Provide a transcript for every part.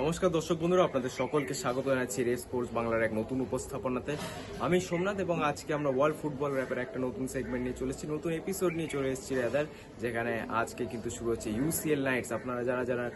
নমস্কার দর্শক বন্ধুরা, আপনাদের সকলকে স্বাগত জানাচ্ছি রে স্পোর্টস বাংলার এক নতুন উপস্থাপনাতে। আমি সোমনাথ এবং আজকে আমরা ওয়ার্ল্ড ফুটবল র্যাপের একটা নতুন সেগমেন্ট নিয়ে চলেছি নতুন এপিসোড নিয়ে চলে এসেছি রেদার যেখানে আজকে কিন্তু শুরু হচ্ছে ইউসিএল নাইটস আপনারা যারা যারা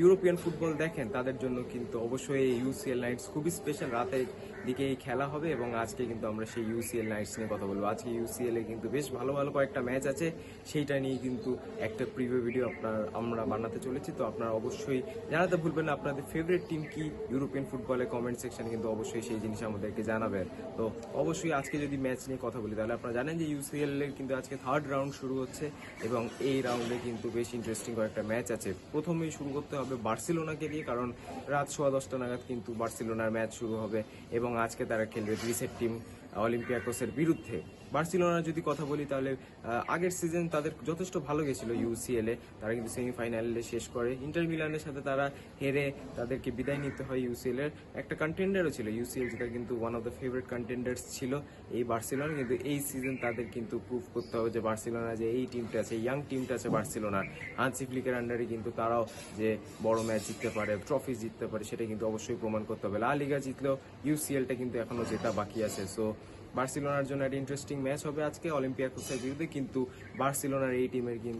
ইউরোপিয়ান ফুটবল দেখেন, তাদের জন্য কিন্তু অবশ্যই ইউসিএল নাইটস খুবই স্পেশাল রাতের দিকে এই খেলা হবে এবং আজকে কিন্তু আমরা সেই ইউসিএল নাইটস নিয়ে কথা বলব। আজকে ইউসিএল কিন্তু বেশ ভালো ভালো কয়েকটা ম্যাচ আছে। সেইটা নিয়ে কিন্তু একটা প্রিভিউ ভিডিও আপনার, আমরা বানাতে চলেছি। তো আপনারা অবশ্যই জানাতে ভুলবেন না, আপনাদের ফেভারিট টিম কি? ইউরোপিয়ান ফুটবলের কমেন্ট সেকশনে কিন্তু অবশ্যই সেই জিনিস আমাদেরকে জানাবেন। তো অবশ্যই আজকে যদি ম্যাচ নিয়ে কথা বলি, তাহলে আপনারা জানেন যে ইউসিএল এর কিন্তু আজকে থার্ড রাউন্ড শুরু হচ্ছে এবং এই রাউন্ডে কিন্তু বেশ ইন্টারেস্টিং কয়েকটা ম্যাচ আছে। প্রথমেই শুরু করতে হবে বার্সেলোনাকে দিয়ে কারণ রাত সোয়া দশটা নাগাদ কিন্তু বার্সেলোনার ম্যাচ শুরু হবে এবং আজকে তারা খেলবে গ্রিসের টিম অলিম্পিয়াকোসের বিরুদ্ধে। বার্সেলোনার যদি কথা বলি তাহলে আগের সিজন তাদের যথেষ্ট ভালো গেছিল ইউসিএল তারা কিন্তু সেমিফাইনালে শেষ করে। ইন্টার মিলানের সাথে তারা হেরে তাদেরকে বিদায় নিতে হয় ইউসিএল এর। একটা কন্টেন্ডারও ছিল। ইউসিএল যেটা কিন্তু one of the favourite contenders ছিল। এই বার্সেলোনা কিন্তু এই সিজন তাদের কিন্তু প্রুভ করতে হবে যে বার্সিলোনা যে এই টিমটা আছে ইয়াং টিমটা আছে বার্সেলোনার। হানসি ফ্লিকের আন্ডারে কিন্তু তারাও যে বড় ম্যাচ জিততে পারে ট্রফি জিততে পারে, সেটা কিন্তু অবশ্যই প্রমাণ করতে হবে। লা লিগা জিতলেও ইউসিএলটা কিন্তু এখনও জেতা বাকি আছে। সো বার্সেলোনার জন্য একটা ইন্টারেস্টিং ম্যাচ হবে আজকে অলিম্পিয়াকোসের বিরুদ্ধে কিন্তু বার্সিলোনার এই টিমের কিন্তু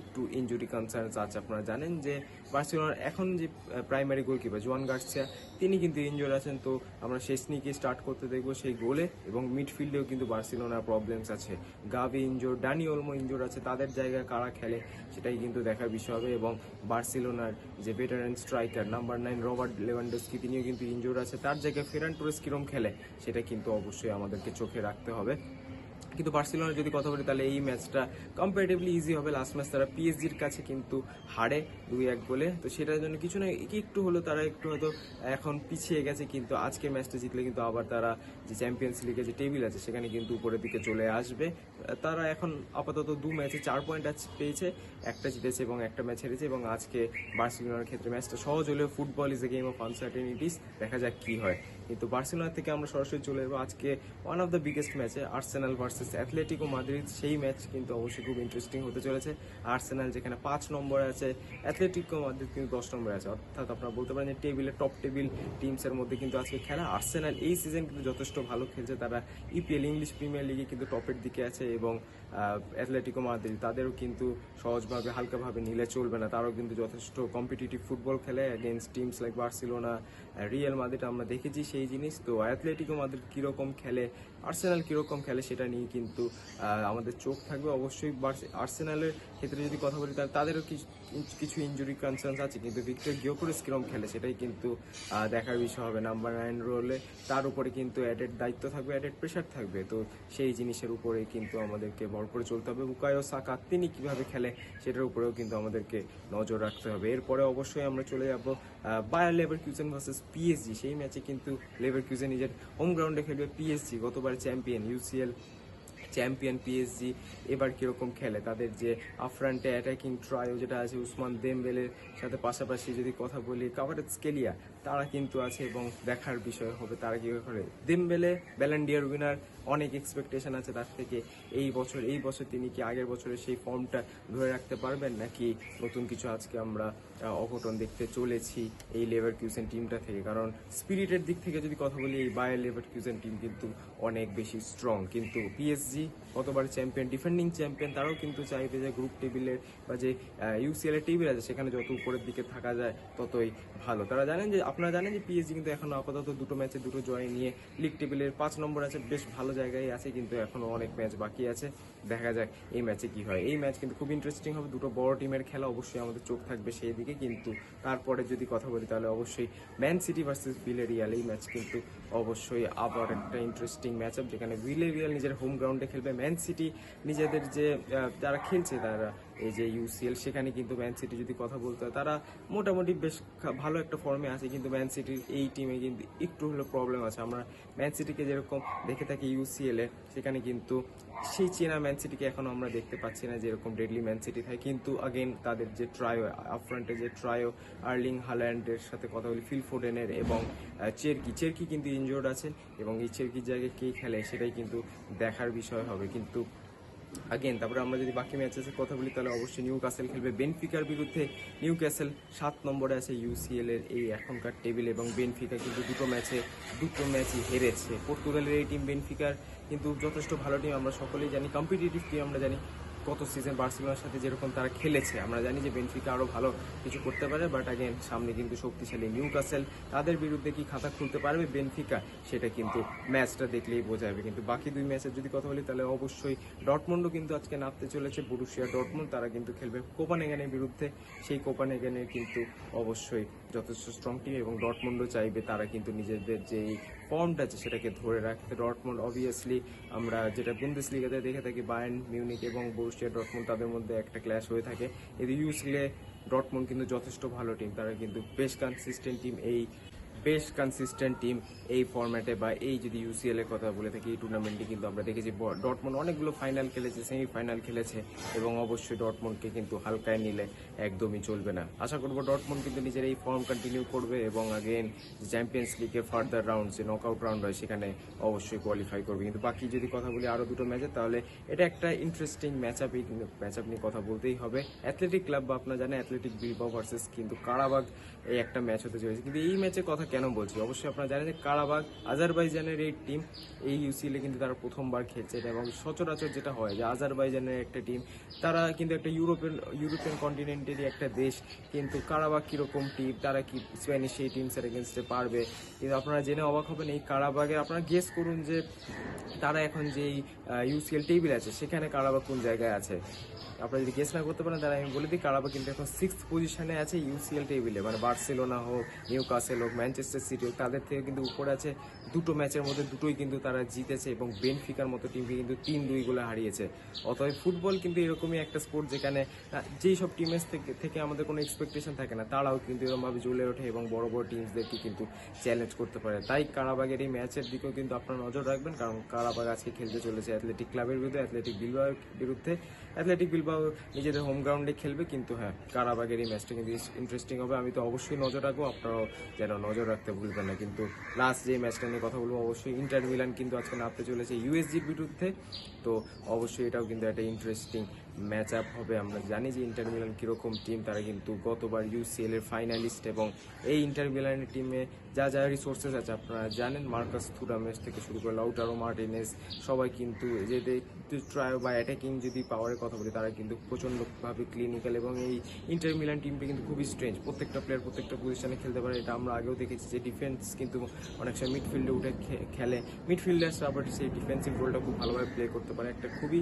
একটু ইনজুরি কনসার্নস আছে, আপনারা জানেন যে বার্সেলোনার এখন যে প্রাইমারি গোলকিপার জোয়ান গার্সিয়া, তিনি কিন্তু ইনজোর আছেন। তো আমরা শেষ শেষনিকে স্টার্ট করতে দেখব সেই গোলে এবং মিডফিল্ডেও কিন্তু বার্সেলোনার প্রবলেমস আছে। গাভি ইনজোর ডানি ওলমো ইনজোর আছে। তাদের জায়গায় কারা খেলে সেটাই কিন্তু দেখার বিষয় হবে এবং বার্সেলোনার যে veteran striker number nine Robert Lewandowski, তিনিও কিন্তু ইনজোর আছে। তার জায়গায় ফেরান টোরেস কিরম খেলে সেটা কিন্তু অবশ্যই আমাদেরকে চোখে রাখতে হবে। কিন্তু বার্সেলোনার যদি কথা বলি, তাহলে এই ম্যাচটা কম্পারেটিভলি ইজি হবে। লাস্ট ম্যাচ তারা পিএসজির কাছে কিন্তু হারে দুই এক বলে তো সেটার জন্য কিছু না একটু হলো তারা একটু হয়তো এখন পিছিয়ে গেছে, কিন্তু আজকের ম্যাচটা জিতলে কিন্তু আবার তারা যে চ্যাম্পিয়ন্স লিগের যে টেবিল আছে, সেখানে কিন্তু উপরের দিকে চলে আসবে। তারা এখন আপাতত দু ম্যাচে চার পয়েন্ট আজ পেয়েছে, একটা জিতেছে এবং একটা ম্যাচ হেরেছে এবং আজকে বার্সেলোনার ক্ষেত্রে ম্যাচটা সহজ হলেও football is a game of uncertainties দেখা যাক কী হয়। কিন্তু বার্সেলোনা থেকে আমরা সরাসরি চলে যাব আজকে ওয়ান অফ দ্য বিগেস্ট ম্যাচে আর্সেনাল ভার্সেস অ্যাথলেটিকো মাদ্রিদ সেই ম্যাচ কিন্তু অবশ্যই খুব ইন্টারেস্টিং হতে চলেছে। আর্সেনাল যেখানে পাঁচ নম্বরে আছে অ্যাথলেটিকো মাদ্রিদ কিন্তু দশ নম্বরে আছে। অর্থাৎ আপনারা বলতে পারেন যে টেবিলে টপ টেবিল টিমসের মধ্যে কিন্তু আজকে খেলা। আর্সেনাল এই সিজন কিন্তু যথেষ্ট ভালো খেলছে। তারা ইপিএল ইংলিশ প্রিমিয়ার লিগে কিন্তু টপের দিকে আছে এবং অ্যাথলেটিকো মাদ্রিদ তাদেরও কিন্তু সহজভাবে, হালকাভাবে নিলে চলবে না। তারাও কিন্তু যথেষ্ট কম্পিটিটিভ ফুটবল খেলে against teams like Barcelona Real Madrid আমরা দেখেছি সেই জিনিস। তো অ্যাথলেটিকো মাদ্রিদ কীরকম খেলে আর্সেনাল কীরকম খেলে সেটা নিয়ে কিন্তু আমাদের চোখ থাকবে অবশ্যই। আর্সেনালের ক্ষেত্রে যদি কথা বলি, তাহলে তাদেরও কিছু- ইঞ্জুরি কনসার্নস আছে, কিন্তু ভিক্টর গিওকোরেস কীরকম খেলে সেটাই কিন্তু দেখার বিষয় হবে। নাম্বার নাইন রোলে তার উপরে কিন্তু অ্যাডেড দায়িত্ব থাকবে অ্যাডেড প্রেশার থাকবে। তো সেই জিনিসের উপরে কিন্তু আমাদেরকে ভর করে চলতে হবে। বুকায়ো সাকা, তিনি কীভাবে খেলে, সেটার উপরেও কিন্তু আমাদেরকে নজর রাখতে হবে। এরপরে অবশ্যই আমরা চলে যাব Bayer Leverkusen versus PSG সেই ম্যাচে কিন্তু লেবার কিউজেন নিজের হোম গ্রাউন্ডে খেলবে পিএসজি গতবার চ্যাম্পিয়ন ইউসিএল চ্যাম্পিয়ন পিএসজি এবার কীরকম খেলে? তাদের যে আফ্রান্টে অ্যাটাকিং ট্রায়ো যেটা আছে, উসমান দেমবেলের সাথে পাশাপাশি যদি কথা বলি কাভারেজ স্কেলিয়া তারা কিন্তু আছে এবং দেখার বিষয় হবে তারা কীভাবে করে? দেমবেলে ব্যালেন্ডিয়ার উইনার অনেক এক্সপেকটেশন আছে তার থেকে। এই বছর এই বছর তিনি কি আগের বছরের সেই ফর্মটা ধরে রাখতে পারবেন নাকি নতুন কিছু আজকে আমরা অঘটন দেখতে চলেছি এই লেবার কিউসেন টিমটা থেকে? কারণ স্পিরিটের দিক থেকে যদি কথা বলি, এই বায়ার লেবার কিউসেন টিম কিন্তু অনেক বেশি স্ট্রং কিন্তু পিএসজি গতবার চ্যাম্পিয়ন ডিফেন্ডিং চ্যাম্পিয়ন তারাও কিন্তু চাইবে যে গ্রুপ টেবিলের বা যে ইউসিএল এর টেবিল আছে, সেখানে যত উপরের দিকে থাকা যায়, ততই ভালো। তারা জানেন যে, আপনারা জানেন যে পিএসজি কিন্তু এখন আপাতত দুটো ম্যাচে দুটো জয় নিয়ে লিগ টেবিলের পাঁচ নম্বর আছে, বেশ ভালো জায়গায় আছে, কিন্তু এখনও অনেক ম্যাচ বাকি আছে। দেখা যাক এই ম্যাচে কি হয়। এই ম্যাচ কিন্তু খুব ইন্টারেস্টিং হবে, দুটো বড় টিমের খেলা অবশ্যই আমাদের চোখ থাকবে সেই দিকে, কিন্তু তারপরে যদি কথা বলি, তাহলে অবশ্যই ম্যান সিটি ভার্সেস ভিলেরিয়াল এই ম্যাচ কিন্তু অবশ্যই আবার একটা ইন্টারেস্টিং ম্যাচ আপ যেখানে ভিলেরিয়াল নিজের হোম গ্রাউন্ডে খেলবে সিটি নিজেদের যে যারা খেলছে তারা। এই যে ইউসিএল সেখানে কিন্তু ম্যান সিটি যদি কথা বলতে হয়, তারা মোটামুটি বেশ ভালো একটা ফর্মে আছে, কিন্তু ম্যান সিটির এই টিমে কিন্তু একটু হলো প্রবলেম আছে। আমরা ম্যান সিটিকে যেরকম দেখে থাকি ইউসিএল সেখানে কিন্তু সেই চেনা ম্যান সিটিকে এখনও আমরা দেখতে পাচ্ছি না, যেরকম ডেডলি ম্যান সিটি থাকে। কিন্তু আগেন তাদের যে ট্রায়ো আফ্রন্টে যে ট্রায়ো আর্লিং হাল্যান্ডের সাথে কথা বলি ফিল ফোডেনের এবং চেরকি চেরকি কিন্তু ইনজোর্ড আছেন এবং এই চেরকির জায়গায় কে খেলে, সেটাই কিন্তু দেখার বিষয় হবে। কিন্তু আগেন তারপরে আমরা যদি বাকি ম্যাচেসের কথা বলি, তাহলে অবশ্যই নিউ ক্যাসেল খেলবে। বেনফিকার বিরুদ্ধে নিউ ক্যাসেল সাত নম্বরে আছে ইউসিএল এর এই এখনকার টেবিল এবং বেনফিকা কিন্তু দুটো ম্যাচে দুটো ম্যাচই হেরেছে। পর্তুগালের এই টিম বেনফিকার কিন্তু যথেষ্ট ভালো টিম আমরা সকলেই জানি। কম্পিটিটিভ টিম আমরা জানি। গত সিজন বার্সেলোনার সাথে যেরকম তারা খেলেছে, আমরা জানি যে বেনফিকা আরও ভালো কিছু করতে পারে বাট আগেন সামনে কিন্তু শক্তিশালী নিউ কাসেল তাদের বিরুদ্ধে কি খাতা খুলতে পারবে বেনফিকা? সেটা কিন্তু ম্যাচটা দেখলেই বোঝা যাবে। কিন্তু বাকি দুই ম্যাচের যদি কথা বলি, তাহলে অবশ্যই ডটমন্ডও কিন্তু আজকে নামতে চলেছে বুরুশিয়া ডটমন্ড তারা কিন্তু খেলবে কোপানেগানের বিরুদ্ধে। সেই কোপানেগানের কিন্তু অবশ্যই যথেষ্ট স্ট্রং টিম এবং ডটমন্ডও চাইবে, তারা কিন্তু নিজেদের যেই ফর্মটা আছে সেটাকে ধরে রাখতে। ডটমন্ড অবভিয়াসলি আমরা যেটা বুন্দেস লিগাতে দেখে থাকি বায়ার্ন মিউনিক এবং বরুশিয়া ডটমন্ড তাদের মধ্যে একটা ক্ল্যাশ হয়ে থাকে। এদের ইউসলে ডটমন্ড কিন্তু যথেষ্ট ভালো টিম তারা কিন্তু বেশ কনসিস্টেন্ট টিম এই বেশ কনসিস্টেন্ট টিম এই ফর্ম্যাটে বা এই যদি ইউসিএল এর কথা বলে থাকি, এই টুর্নামেন্টে কিন্তু আমরা দেখেছি। ডটমন্ড অনেকগুলো ফাইনাল খেলেছে সেমিফাইনাল খেলেছে এবং অবশ্যই ডটমন্ডকে কিন্তু হালকায় নিলে একদমই চলবে না। আশা করব ডটমন্ড কিন্তু নিজের এই ফর্ম কন্টিনিউ করবে এবং আগেন চ্যাম্পিয়ন্স লিগের ফার্দার রাউন্ড যে নকআউট রাউন্ড হয়, সেখানে অবশ্যই কোয়ালিফাই করবে। কিন্তু বাকি যদি কথা বলি আরও দুটো ম্যাচে তাহলে এটা একটা interesting match up match up নিয়ে কথা বলতেই হবে। অ্যাথলেটিক ক্লাব বা আপনার জানেন অ্যাথলেটিক বিলবাও ভার্সেস কিন্তু কারাবাগ এই একটা ম্যাচ হতে চলেছে। কিন্তু এই ম্যাচে কথা কেন বলছি? অবশ্যই আপনারা জানেন যে কারাবাগ, আজারবাইজানের এই টিম এই ইউসিএলে কিন্তু তারা প্রথমবার খেলছে এবং সচরাচর যেটা হয় যে আজারবাইজানের একটা টিম তারা কিন্তু একটা ইউরোপিয়ান ইউরোপিয়ান কন্টিনেন্টেরই একটা দেশ, কিন্তু কারাবাগ কীরকম টিম তারা কি স্প্যানিশ এই টিমসের এগেনস্টে পারবে? কিন্তু আপনারা জেনে অবাক হবেন, এই কারাবাগে আপনারা গেস করুন যে তারা এখন যেই ইউসিএল টেবিল আছে, সেখানে কারাবাগ কোন জায়গায় আছে? আপনারা যদি গেস না করতে পারেন, তাহলে আমি বলে দিই কারাবা কিন্তু এখন সিক্স পজিশনে আছে ইউসিএল টেবিলে মানে বার্সেলোনা হোক নিউ কাসেল হোক, ম্যানচেস্টার সিটি সিটিও তাদের থেকে কিন্তু উপরে আছে দুটো ম্যাচের মধ্যে দুটোই কিন্তু তারা জিতেছে এবং বেনফিকার মতো টিমকে কিন্তু তিন দুই গোলে হারিয়েছে। অতএব ফুটবল কিন্তু এরকমই একটা স্পোর্ট যেখানে যেই সব টিমের থেকে থেকে আমাদের কোনো এক্সপেকটেশন থাকে না, তারাও কিন্তু এরকমভাবে জ্বলে ওঠে এবং বড় বড় টিমসদেরকে কিন্তু চ্যালেঞ্জ করতে পারে। তাই কারাবাগের এই ম্যাচের দিকেও কিন্তু আপনারা নজর রাখবেন, কারণ কারাবাগ আজকে খেলতে চলেছে অ্যাথলেটিক ক্লাবের বিরুদ্ধে অ্যাথলেটিক বিলবাওয়ের বিরুদ্ধে। অ্যাথলেটিক বিলবাও নিজেদের হোম গ্রাউন্ডে খেলবে, কিন্তু হ্যাঁ কারাবাগের এই ম্যাচটা কিন্তু ইন্টারেস্টিং হবে। আমি তো অবশ্যই নজর রাখব, আপনারাও যেন নজর রাখতে ভুলবেন না। কিন্তু লাস্ট যে ম্যাচটা নিয়ে কথা বলব, অবশ্যই ইন্টার মিলান কিন্তু আজকে নামতে চলেছে ইউএসজির বিরুদ্ধে তো। অবশ্যই এটাও কিন্তু একটা ইন্টারেস্টিং ম্যাচ আপ হবে। আমরা জানি যে ইন্টার মিলান কীরকম টিম তারা কিন্তু গতবার ইউসিএল এর ফাইনালিস্ট এবং এই ইন্টার মিলানের টিমে যা যা রিসোর্সেস আছে আপনারা জানেন। মার্কাস থুরামেস থেকে শুরু করে লাউটারো মার্টিনেস সবাই কিন্তু ট্রায় বা অ্যাটাকিং যদি পাওয়ারের কথা বলি, তারা কিন্তু প্রচণ্ডভাবে ক্লিনিক্যাল এবং এই ইন্টার মিলান টিমটা কিন্তু খুবই স্ট্রেঞ্জ প্রত্যেকটা প্লেয়ার প্রত্যেকটা পজিশনে খেলতে পারে, এটা আমরা আগেও দেখেছি যে ডিফেন্স কিন্তু অনেক সময় মিডফিল্ডে উঠে খেলে। মিডফিল্ডার্সরা আবার সেই ডিফেন্সিভ রোলটা খুব ভালোভাবে প্লে করতে পারে। একটা খুবই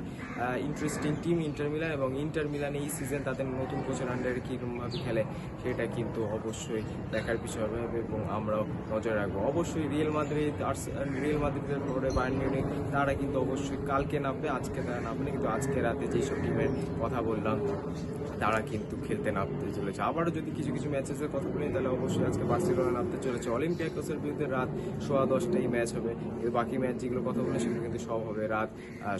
ইন্টারেস্টিং টিম ইন্টার মিলান এবং ইন্টার মিলান এই সিজন তাদের নতুন কোচের আন্ডারে কীরকমভাবে খেলে, সেটা কিন্তু অবশ্যই দেখার বিষয় হবে এবং আমরাও নজর রাখব। অবশ্যই রিয়েল মাদ্রিদ আর রিয়েল মাদ্রিদের পরে বায়ার্ন মিউনিক তারা কিন্তু অবশ্যই কালকে নামবে, আজকে তারা নামবে কিন্তু আজকে রাতে যেসব টিমের কথা বললাম, তারা কিন্তু খেলতে নামতে চলেছে। আবারও যদি কিছু কিছু ম্যাচেসের কথা বলি, তাহলে অবশ্যই আজকে বার্সেলোনা নামতে চলেছে। অলিম্পিয়াকোসের বিরুদ্ধে রাত সোয়া দশটাই ম্যাচ হবে। বাকি ম্যাচ যেগুলো কথা বলে সেগুলো কিন্তু সব হবে রাত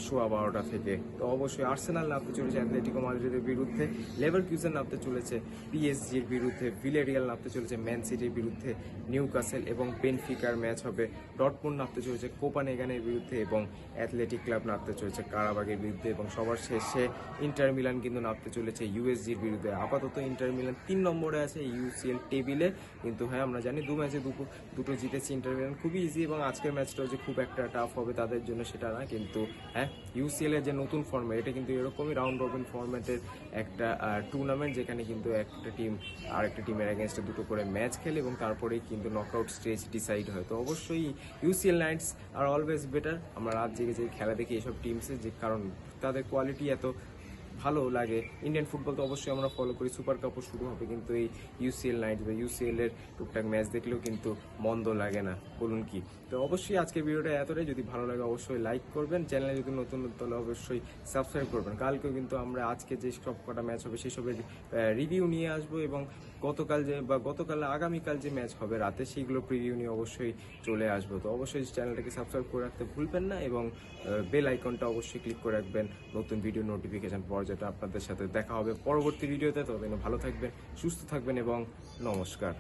সোয়া বারোটা থেকে। তো অবশ্যই আর্সেনাল নামতে চলেছে অ্যাথলেটিকো মাদ্রিদের বিরুদ্ধে। লেভার কিউসেন নামতে চলেছে পিএসজির বিরুদ্ধে ভিলেরিয়াল নামতে চলেছে ম্যান সিটির বিরুদ্ধে নিউ কাসেল এবং বেনফিকার ম্যাচ হবে ডটমুন্ড নামতে চলেছে কোপানেগানের বিরুদ্ধে এবং অ্যাথলেটিক ক্লাব নামতে চলেছে কারাবাগের বিরুদ্ধে এবং সবার শেষে ইন্টার মিলান কিন্তু নামতে চলেছে ইউএসজির বিরুদ্ধে। আপাতত ইন্টার মিলান তিন নম্বরে আছে ইউসিএল টেবিলে কিন্তু হ্যাঁ আমরা জানি দু ম্যাচে দুটো দুটো জিতেছে ইন্টার মিলান খুবই ইজি এবং আজকের ম্যাচটাও যে খুব একটা টাফ হবে তাদের জন্য সেটা না। কিন্তু হ্যাঁ ইউসিএল এর যে নতুন ফর্ম্যাট এটা কিন্তু এরকমই রাউন্ড রবিন ফর্ম্যাটের একটা টুর্নামেন্ট যেখানে কিন্তু একটা টিম আর একটা টিমের এগেনস্টে দুটো করে ম্যাচ খেলে এবং তারপরেই কিন্তু নকআউট স্টেজ ডিসাইড হয়। তো অবশ্যই UCL nights are always better আমরা রাত জেগে যে খেলা দেখি এসব টিমসে যে কারণ তাদের কোয়ালিটি এত ভালো লাগে। ইন্ডিয়ান ফুটবল তো অবশ্যই আমরা ফলো করি। সুপার কাপও শুরু হবে কিন্তু এই ইউসিএল নাইট বা ইউসিএল এর টুকটাক ম্যাচ দেখলেও কিন্তু মন্দ লাগে না। বলুন কি? তো অবশ্যই আজকের ভিডিওটা এতটাই। যদি ভালো লাগে অবশ্যই লাইক করবেন। চ্যানেলে যদি নতুন তাহলে অবশ্যই সাবস্ক্রাইব করবেন। কালকেও কিন্তু আমরা আজকে যে সব কটা ম্যাচ হবে সেসবের রিভিউ নিয়ে আসব এবং গতকাল যে বা গতকাল আগামীকাল যে ম্যাচ হবে রাতে সেইগুলো প্রিভিউ নিয়ে অবশ্যই চলে আসব। তো অবশ্যই চ্যানেলটাকে সাবস্ক্রাইব করে রাখতে ভুলবেন না এবং বেল আইকনটা অবশ্যই ক্লিক করে রাখবেন। নতুন ভিডিও নোটিফিকেশন পর যেটা আপনাদের সাথে দেখা হবে পরবর্তী ভিডিওতে। ততদিন ভালো থাকবেন সুস্থ থাকবেন এবং নমস্কার।